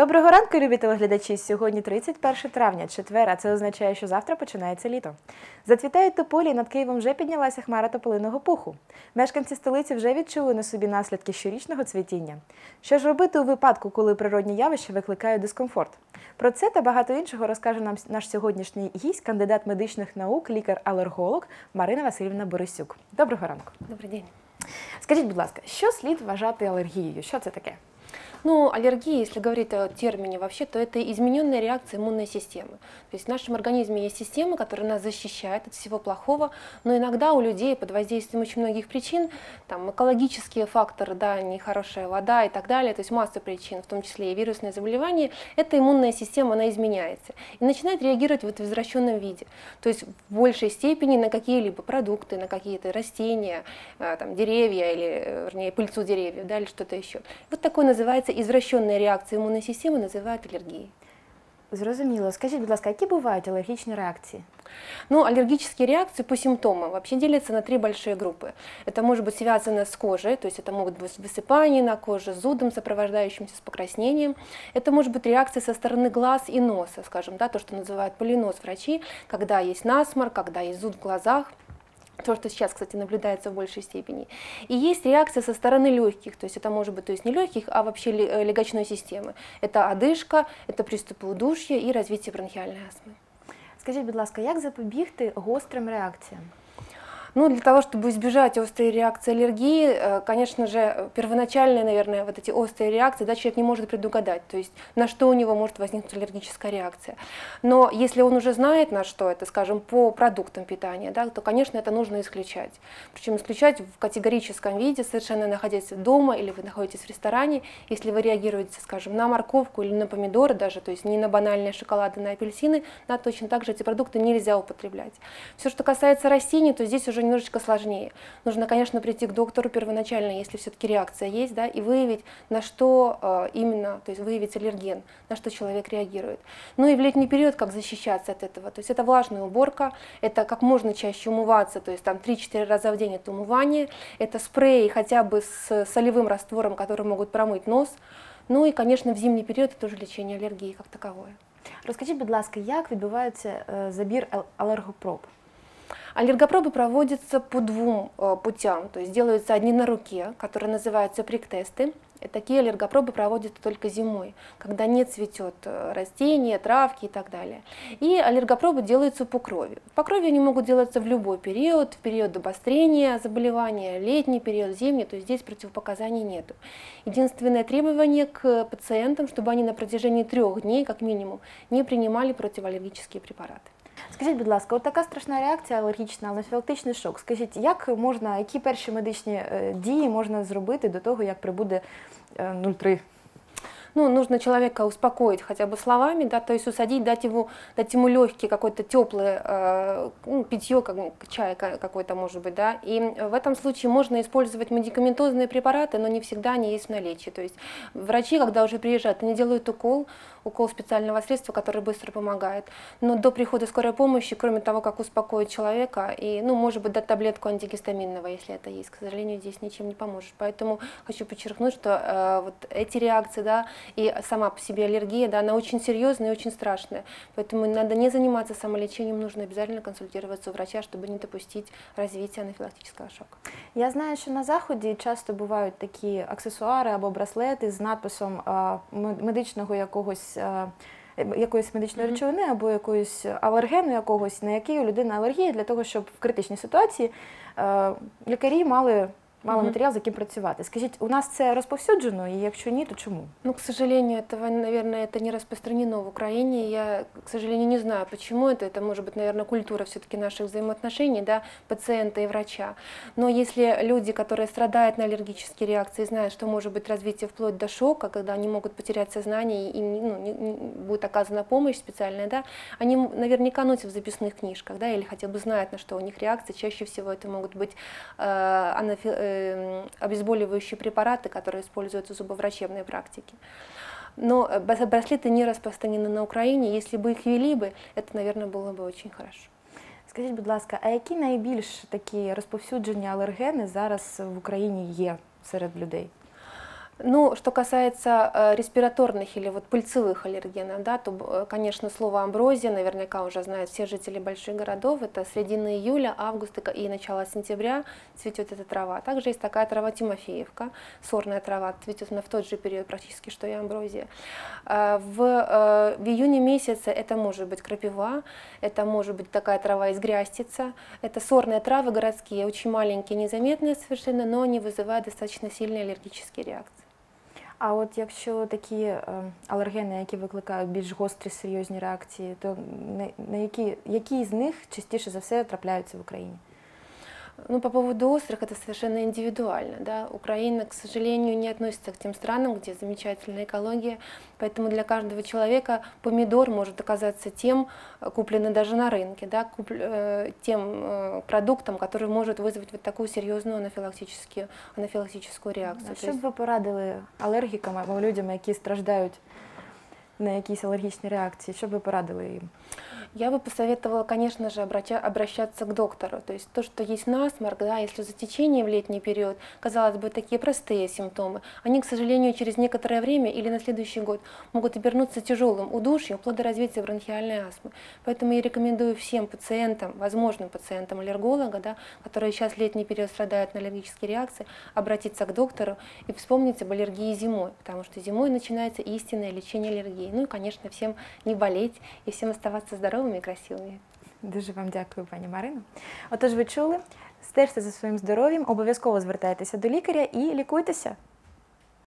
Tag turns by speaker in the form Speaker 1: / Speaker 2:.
Speaker 1: Доброго ранку, любі телеглядачі. Сьогодні 31 травня, четвер, а це означає, що завтра починається літо. Зацвітають тополі, і над Києвом вже піднялася хмара тополиного пуху. Мешканці столиці вже відчули на собі наслідки щорічного цвітіння. Що ж робити у випадку, коли природні явища викликають дискомфорт? Про це та багато іншого розкаже нам наш сьогоднішній гість, кандидат медичних наук, лікар-алерголог Марина Васильівна Борисюк. Доброго ранку.
Speaker 2: Добрый день.
Speaker 1: Скажіть, будь ласка, що слід вважати алергією? Що це таке?
Speaker 2: Ну, аллергия, если говорить о термине вообще, то это измененная реакция иммунной системы. То есть в нашем организме есть система, которая нас защищает от всего плохого, но иногда у людей под воздействием очень многих причин, там экологические факторы, да, нехорошая вода и так далее, то есть масса причин, в том числе и вирусные заболевания, эта иммунная система, она изменяется и начинает реагировать вот в извращенном виде. То есть в большей степени на какие-либо продукты, на какие-то растения, э, там, деревья или, э, вернее, пыльцу деревьев, да, или что-то еще. Вот такое называется извращенная реакция иммунной системы, называют аллергией.
Speaker 1: Зрозуміло. Скажіть, будь ласка, які бувають алергічні реакції?
Speaker 2: Ну, аллергические реакции по симптомам вообще делятся на три большие группы. Это может быть связано с кожей, то есть это могут быть высыпания на коже, зудом, сопровождающимся с покраснением. Это может быть реакция со стороны глаз и носа, скажем, да, то, что называют полинос врачи, когда есть насморк, когда есть зуд в глазах то, что сейчас, кстати, наблюдается в большей степени. И есть реакция со стороны легких, то есть это может быть то есть не легких, а вообще э, легочной системы. Это одышка, это приступы удушья и развитие бронхиальной астмы.
Speaker 1: Скажіть, будь ласка, як запобігти гострим реакціям?
Speaker 2: Ну, для того, чтобы избежать острой реакции аллергии, э, конечно же, первоначальные, наверное, вот эти острые реакции, да, человек не может предугадать, то есть на что у него может возникнуть аллергическая реакция. Но если он уже знает, на что это, скажем, по продуктам питания, да, то, конечно, это нужно исключать. Причем исключать в категорическом виде, совершенно находясь дома или вы находитесь в ресторане, если вы реагируете, скажем, на морковку или на помидоры даже, то есть не на банальные шоколады, на апельсины, да, точно так же эти продукты нельзя употреблять. Все, что касается растений, то здесь уже уже немножечко сложнее. Нужно, конечно, прийти к доктору первоначально, если все-таки реакция есть, да, и выявить, на что э, именно, то есть выявить аллерген, на что человек реагирует. Ну и в летний период как защищаться от этого. То есть это влажная уборка, это как можно чаще умываться, то есть там 3-4 раза в день это умывание, это спреи хотя бы с солевым раствором, которые могут промыть нос. Ну и, конечно, в зимний период это тоже лечение аллергии как таковое.
Speaker 1: Розкажіть, будь ласка, як відбувається е, забір ал- алергопроб?
Speaker 2: Аллергопробы проводятся по двум э, путям, то есть делаются одни на руке, которые называются приктесты. И такие аллергопробы проводятся только зимой, когда не цветет э, растение, травки и так далее. И аллергопробы делаются по крови. По крови они могут делаться в любой период, в период обострения заболевания, летний период, зимний, то есть здесь противопоказаний нету. Единственное требование к пациентам, чтобы они на протяжении трех дней, как минимум, не принимали противоаллергические препараты.
Speaker 1: Скажіть, будь ласка, от така страшна реакція алергічна, анафілактичний шок. Скажіть, як можна, які перші медичні е, дії можна зробити до того, як прибуде е, 03?
Speaker 2: Ну, нужно человека успокоить хотя бы словами, да, то есть усадить, дать, его, дать ему легкий какой-то теплый э, ну, питье, как, чай ка- какой-то может быть, да, и в этом случае можно использовать медикаментозные препараты, но не всегда они есть в наличии, то есть врачи, когда уже приезжают, они делают укол, укол специального средства, который быстро помогает, но до прихода скорой помощи, кроме того, как успокоить человека, и, ну, может быть, дать таблетку антигистаминного, если это есть, к сожалению, здесь ничем не поможешь, поэтому хочу подчеркнуть, что э, вот эти реакции, да, и сама по себе аллергия, да, она очень серьезная и очень страшная. Поэтому надо не заниматься самолечением, нужно обязательно консультироваться у врача, чтобы не допустить развития анафилактического шока.
Speaker 1: Я знаю, що на заході часто бувають такі аксесуари або браслети з надписом медичного якогось. Якоїсь медичної
Speaker 2: Мгм.
Speaker 1: речовини або якоїсь алергену якогось, на який у людини алергія, для того, щоб в критичній ситуації е, лікарі мали, мали
Speaker 2: Мгм.
Speaker 1: матеріал, з яким працювати. Скажіть, у нас це розповсюджено, і якщо ні, то чому?
Speaker 2: Ну, к сожалению, этого, наверное, это не распространено в Украине. Я, к сожалению, не знаю, почему это. Это может быть, наверное, культура все-таки наших взаимоотношений, да, пациента и врача. Но если люди, которые страдают на аллергические реакции, знают, что может быть развитие вплоть до шока, когда они могут потерять сознание и им ну, не- не- будет оказана помощь специальная, да, они м- наверняка носят в записных книжках, да, или хотя бы знают, на что у них реакции. Чаще всего это могут быть э, анафи- э, обезболивающие препараты, которые используются в зубоврачебной практике. Но э, бас- браслеты не распространены на Украине. Если бы их ввели бы, это, наверное, было бы очень хорошо.
Speaker 1: Скажіть, будь ласка, а які найбільш такі розповсюджені алергени зараз в Україні є серед людей?
Speaker 2: Ну, что касается э, респираторных или вот пыльцевых аллергенов, да, то, э, конечно, слово амброзия наверняка уже знают все жители больших городов. Это середина июля, августа и начало сентября цветет эта трава. Также есть такая трава Тимофеевка, сорная трава, цветет она в тот же период практически, что и амброзия. Э, В, э, в июне месяце это может быть крапива, это может быть такая трава из грястица. Это сорные травы городские, очень маленькие, незаметные совершенно, но они вызывают достаточно сильные аллергические реакции.
Speaker 1: А от якщо такі е, алергени, які викликають більш гострі серйозні реакції, то на, на які, які з них частіше за все трапляються в Україні?
Speaker 2: Ну, по поводу острых, это совершенно индивидуально. Да? Украина, к сожалению, не относится к тем странам, где замечательная экология, поэтому для каждого человека помидор может оказаться тем, э, купленный даже на рынке, да? куп- э, тем э, продуктом, который может вызвать вот такую серьезную анафилактическую, анафилактическую реакцию.
Speaker 1: А
Speaker 2: То
Speaker 1: що
Speaker 2: есть-
Speaker 1: б ви порадили алергікам або людям, які страждають на якісь алергічні реакції? Що б ви порадили їм?
Speaker 2: Я бы посоветовала, конечно же, обраща- обращаться к доктору. То есть то, что есть насморк, да, если за течение в летний период, казалось бы, такие простые симптомы, они, к сожалению, через некоторое время или на следующий год могут обернуться тяжелым удушьем, вплоть до развития бронхиальной астмы. Поэтому я рекомендую всем пациентам, возможным пациентам аллерголога, да, которые сейчас летний период страдают на аллергические реакции, обратиться к доктору и вспомнить об аллергии зимой, потому что зимой начинается истинное лечение аллергии. Ну и, конечно, всем не болеть и всем оставаться здоровыми и красивыми.
Speaker 1: Дуже вам дякую, пані Марино. Отож, ви чули, стежте за своїм здоров'ям, обов'язково звертайтеся до лікаря і лікуйтеся.